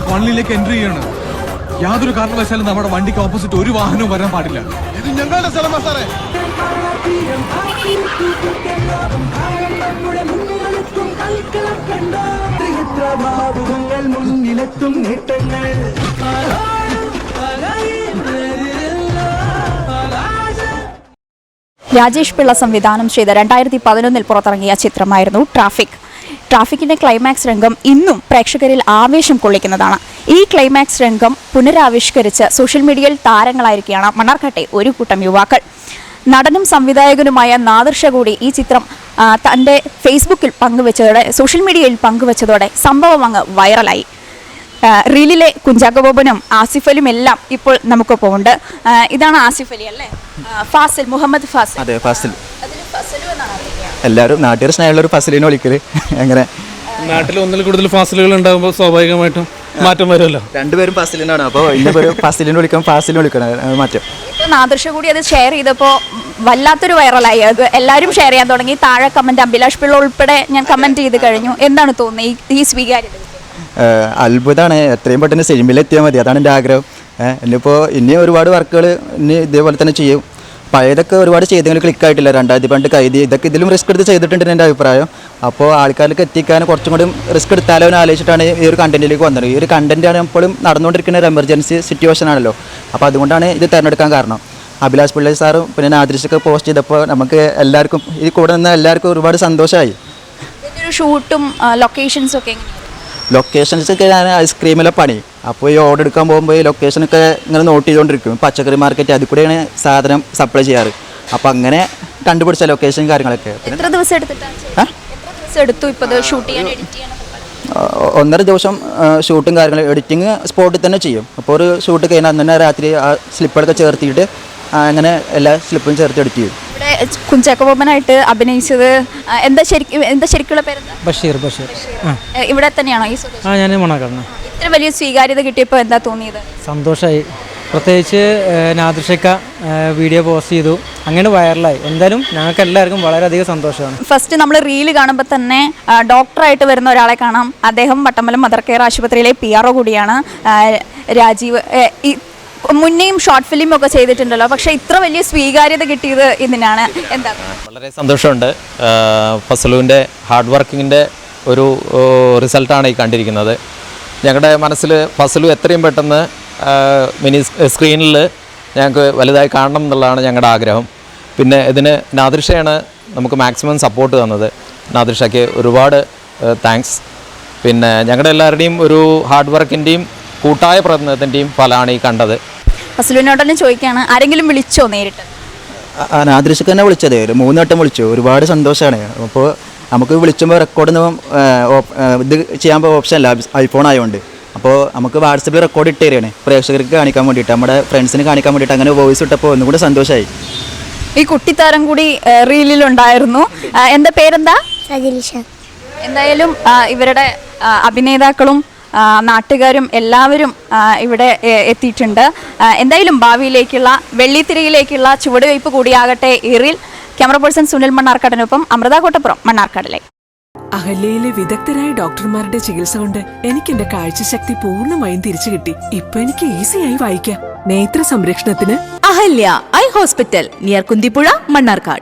കോളനിയിലേക്ക് entry ചെയ്യാണ്. യാതൊരു കാരണവശാലും നമ്മുടെ വണ്ടിക്ക് ഓപ്പോസിറ്റ് ഒരു വാഹനവും വരാൻ പാടില്ല. ഇത് ഞങ്ങളുടെ സ്ഥലമാ സാറേ. മുന്നിലെത്തും നേട്ടങ്ങൾ രാജേഷ് പിള്ള സംവിധാനം ചെയ്ത രണ്ടായിരത്തി പതിനൊന്നിൽ പുറത്തിറങ്ങിയ ചിത്രമായിരുന്നു ട്രാഫിക്. ട്രാഫിക്കിന്റെ ക്ലൈമാക്സ് രംഗം ഇന്നും പ്രേക്ഷകരിൽ ആവേശം കൊള്ളിക്കുന്നതാണ്. ഈ ക്ലൈമാക്സ് രംഗം പുനരാവിഷ്കരിച്ച് സോഷ്യൽ മീഡിയയിൽ താരങ്ങളായിരിക്കുകയാണ് മണ്ണാർക്കാട്ടെ ഒരു കൂട്ടം യുവാക്കൾ. നടനും സംവിധായകനുമായ നാദർഷ കൂടി ഈ ചിത്രം തന്റെ തന്റെ ഫേസ്ബുക്കിൽ പങ്കുവച്ചതോടെ സോഷ്യൽ മീഡിയയിൽ പങ്കുവച്ചതോടെ സംഭവം അങ്ങ് വൈറലായി റീലിലെ കുഞ്ചാക്കബോബനും ആസിഫലും എല്ലാം ഇപ്പോൾ നമുക്കൊപ്പം ഉണ്ട് ഇതാണ് ആസിഫ് അലി അല്ലേ? ഫാസിൽ മുഹമ്മദ് ഫാസിൽ. അതെ ഫസിൽ. എല്ലാവരും നാട്ടുകാർ സ്നേഹമുള്ള ഒരു ഫസലിനെ വിളിക്കൽ. അങ്ങനെ. നാട്ടിൽ ഒന്നിൽ കൂടുതൽ ഫാസിലുകൾ ഉണ്ടാകുമ്പോൾ സ്വാഭാവികമായിട്ടും മാറ്റം വരുമല്ലോ. രണ്ടുപേരും ഫസലിനാണ്. അപ്പോൾ ഇന്ന പേര് ഫസിലിനെ വിളിക്കണം ഫാസിലിനെ വിളിക്കണം. മാറ്റം. നാദൃശ കൂടി അത് ഷെയർ ചെയ്തപ്പോൾ വല്ലാത്തൊരു വൈറലായി അത് എല്ലാവരും ഷെയർ ചെയ്യാൻ തുടങ്ങി. താഴെ കമന്റ് അഭിലാഷ് പിള്ള ഉൾപ്പെടെ ഞാൻ കമന്റ് ചെയ്ത് കഴിഞ്ഞു. എന്താണ് തോന്നുന്നത് ഈ- സ്വീകാര്യത? അത്ഭുതമാണ് എത്രയും പെട്ടെന്ന് സിനിമയിൽ എത്തിയാൽ മതി. അതാണ് എന്റെ ആഗ്രഹം. ഇനിയിപ്പോൾ ഇനിയും ഒരുപാട് വർക്കുകൾ ഇനി ഇതേപോലെ തന്നെ ചെയ്യും. പഴയതൊക്കെ ഒരുപാട് ചെയ്തെങ്കിൽ ക്ലിക്ക് ആയിട്ടില്ല. രണ്ടായിരത്തി പണ്ട് കൈതി ഇതൊക്കെ ഇതിലും റിസ്ക് എടുത്ത് ചെയ്തിട്ടുണ്ട് എന്റെ അഭിപ്രായം. അപ്പോൾ ആൾക്കാർക്ക് എത്തിക്കാൻ കുറച്ചും കൂടി റിസ്ക് എടുത്താലോ എന്ന് ആലോചിച്ചിട്ടാണ് ഈ ഒരു കണ്ടന്റിലേക്ക് വന്നത്. ഈ ഒരു കണ്ടന്റാണ് എപ്പോഴും നടന്നുകൊണ്ടിരിക്കുന്ന ഒരു എമർജൻസി സിറ്റുവേഷൻ ആണല്ലോ. അപ്പോൾ അതുകൊണ്ടാണ് ഇത് തിരഞ്ഞെടുക്കാൻ കാരണം. അഭിലാഷ് പിള്ളേ സാറും പിന്നെ നാദ്രിഷൊക്കെ പോസ്റ്റ് ചെയ്തപ്പോൾ നമുക്ക് എല്ലാവർക്കും ഈ കൂടെ നിന്ന് എല്ലാവർക്കും ഒരുപാട് സന്തോഷമായി ഷൂട്ടും ലൊക്കേഷൻസ് ഒക്കെ എങ്ങനെയാണ് ലൊക്കേഷൻസ് ഒക്കെ ഞാൻ ഐസ്ക്രീമിലെ പണി. അപ്പോൾ ഈ ഓർഡർ എടുക്കാൻ പോകുമ്പോൾ ഈ ലൊക്കേഷനൊക്കെ ഇങ്ങനെ നോട്ട് ചെയ്തുകൊണ്ടിരിക്കും പച്ചക്കറി മാർക്കറ്റ് അതിൽ കൂടെയാണ് സാധനം സപ്ലൈ ചെയ്യാറ്. അപ്പോൾ അങ്ങനെ കണ്ടുപിടിച്ച ലൊക്കേഷൻ കാര്യങ്ങളൊക്കെ. എത്ര ദിവസം എടുത്തു? ഇപ്പോൾ ഷൂട്ട് ചെയ്യാൻ ഒന്നര ദിവസം ഷൂട്ടും കാര്യങ്ങളും എഡിറ്റിങ് സ്പോട്ടിൽ തന്നെ ചെയ്യും. അപ്പോൾ ഒരു ഷൂട്ട് കഴിഞ്ഞാൽ അന്ന് തന്നെ രാത്രി ആ സ്ലിപ്പുകളൊക്കെ ചേർത്തിയിട്ട് അങ്ങനെ എല്ലാ സ്ലിപ്പും ചേർത്ത് എഡിറ്റ് ചെയ്യും. ഇവിടെ കുഞ്ചാക്കോബനായിട്ട് അഭിനയിച്ചത് എന്താ ശരിക്കും എന്താ ശരിക്കുള്ള പേര് ബഷീർ ബഷീർ. ഇവിടെ തന്നെയാണോ ഈ ആ ഞാൻ മണക്കാണ് ഇത്ര വലിയ സ്വീകാര്യത കിട്ടിയപ്പോൾ എന്താ തോന്നിയത്? സന്തോഷമായി പ്രത്യേകിച്ച് നാദൃഷക്ക വീഡിയോ പോസ്റ്റ് ചെയ്തു. അങ്ങനെ വൈറലായി. എന്തായാലും ഞങ്ങൾക്ക് എല്ലാവർക്കും വളരെയധികം സന്തോഷമാണ്. ഫസ്റ്റ് നമ്മൾ റീൽ കാണുമ്പോൾ തന്നെ ഡോക്ടറായിട്ട് വരുന്ന ഒരാളെ കാണാം. അദ്ദേഹം വട്ടമ്പലം മദർ കെയർ ആശുപത്രിയിലെ പി ആർ ഒ കൂടിയാണ്. രാജീവ് മുന്നേയും ഷോർട്ട് ഫിലിം ഒക്കെ ചെയ്തിട്ടുണ്ടല്ലോ. പക്ഷെ ഇത്ര വലിയ സ്വീകാര്യത കിട്ടിയത് ഇതിനാണ്. എന്താ? വളരെ സന്തോഷമുണ്ട്. ഫസലുവിന്റെ ഹാർഡ് വർക്കിങ്ങിന്റെ ഒരു റിസൾട്ടാണ് ഈ കണ്ടിരിക്കുന്നത്. ഞങ്ങളുടെ മനസ്സിൽ ഫസലു എത്രയും പെട്ടെന്ന് മിനി സ്ക്രീനിൽ ഞങ്ങൾക്ക് വലുതായി കാണണം എന്നുള്ളതാണ് ഞങ്ങളുടെ ആഗ്രഹം. പിന്നെ ഇതിന് നാദൃഷയാണ് നമുക്ക് മാക്സിമം സപ്പോർട്ട് തന്നത്. നാദൃഷയ്ക്ക് ഒരുപാട് താങ്ക്സ് പിന്നെ ഞങ്ങളുടെ എല്ലാവരുടെയും ഒരു ഹാർഡ് വർക്കിന്റെയും കൂട്ടായ പ്രയത്നത്തിന്റെയും ഫലമാണ് ഈ കണ്ടത്. ഫസലുവിനോടെല്ലാം ചോദിക്കുകയാണ് ആരെങ്കിലും വിളിച്ചോ നേരിട്ട്? നാദൃശക്ക് തന്നെ വിളിച്ചത്. ഒരു മൂന്ന് വട്ടം വിളിച്ചു. ഒരുപാട് സന്തോഷമാണ് അപ്പോൾ നമുക്ക് വിളിച്ചുമ്പോൾ റെക്കോർഡൊന്നും ഇത് ചെയ്യാൻ ഓപ്ഷൻ അല്ല. ഐഫോൺ ആയതുകൊണ്ട് അപ്പോൾ നമുക്ക് വാട്സപ്പിൽ റെക്കോർഡ് ഇട്ട് തരികയാണ് പ്രേക്ഷകർക്ക് കാണിക്കാൻ വേണ്ടിയിട്ട് നമ്മുടെ ഫ്രണ്ട്സിന് കാണിക്കാൻ വേണ്ടിയിട്ട് അങ്ങനെ വോയിസ് ഇട്ടപ്പോൾ ഒന്നും കൂടി സന്തോഷമായി ഈ കുട്ടിത്താരം കൂടി റീലിൽ റീലിലുണ്ടായിരുന്നു എന്താ പേരെന്താ? സജിലിഷ എന്തായാലും ഇവരുടെ അഭിനേതാക്കളും നാട്ടുകാരും എല്ലാവരും ഇവിടെ എത്തിയിട്ടുണ്ട്. എന്തായാലും ഭാവിയിലേക്കുള്ള വെള്ളിത്തിരയിലേക്കുള്ള ചുവടുവയ്പ് കൂടിയാകട്ടെ. ഇറിൽ ക്യാമറ പേഴ്സൺ സുനിൽ മണ്ണാർക്കാടിനൊപ്പം അമൃത കോട്ടപ്പുറം മണ്ണാർക്കാടിലെ. അഹല്യയിലെ വിദഗ്ധരായ ഡോക്ടർമാരുടെ ചികിത്സ കൊണ്ട് എനിക്ക് എന്റെ കാഴ്ചശക്തി പൂർണമായും തിരിച്ചു കിട്ടി. ഇപ്പൊ എനിക്ക് ഈസിയായി വായിക്കാം. നേത്ര സംരക്ഷണത്തിന് Ahalya eye hospital near Kunthipuzha Mannarkkad.